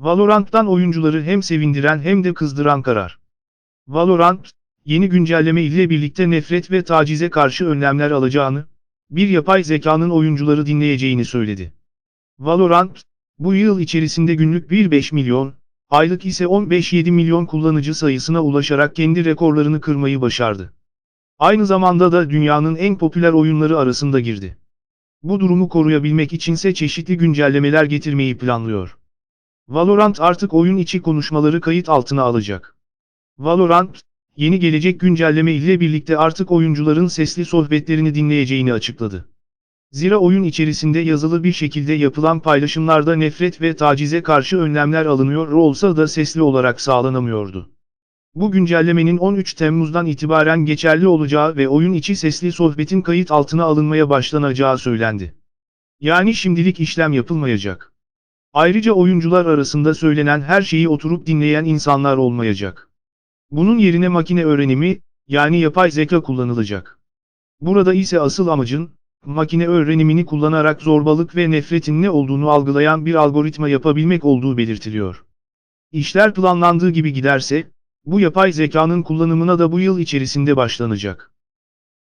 Valorant'tan oyuncuları hem sevindiren hem de kızdıran karar. Valorant, yeni güncelleme ile birlikte nefret ve tacize karşı önlemler alacağını, bir yapay zekanın oyuncuları dinleyeceğini söyledi. Valorant, bu yıl içerisinde günlük 1.5 milyon, aylık ise 15-7 milyon kullanıcı sayısına ulaşarak kendi rekorlarını kırmayı başardı. Aynı zamanda da dünyanın en popüler oyunları arasında girdi. Bu durumu koruyabilmek içinse çeşitli güncellemeler getirmeyi planlıyor. Valorant artık oyun içi konuşmaları kayıt altına alacak. Valorant, yeni gelecek güncelleme ile birlikte artık oyuncuların sesli sohbetlerini dinleyeceğini açıkladı. Zira oyun içerisinde yazılı bir şekilde yapılan paylaşımlarda nefret ve tacize karşı önlemler alınıyor olsa da sesli olarak sağlanamıyordu. Bu güncellemenin 13 Temmuz'dan itibaren geçerli olacağı ve oyun içi sesli sohbetin kayıt altına alınmaya başlanacağı söylendi. Yani şimdilik işlem yapılmayacak. Ayrıca oyuncular arasında söylenen her şeyi oturup dinleyen insanlar olmayacak. Bunun yerine makine öğrenimi, yani yapay zeka kullanılacak. Burada ise asıl amacın, makine öğrenimini kullanarak zorbalık ve nefretin ne olduğunu algılayan bir algoritma yapabilmek olduğu belirtiliyor. İşler planlandığı gibi giderse, bu yapay zekanın kullanımına da bu yıl içerisinde başlanacak.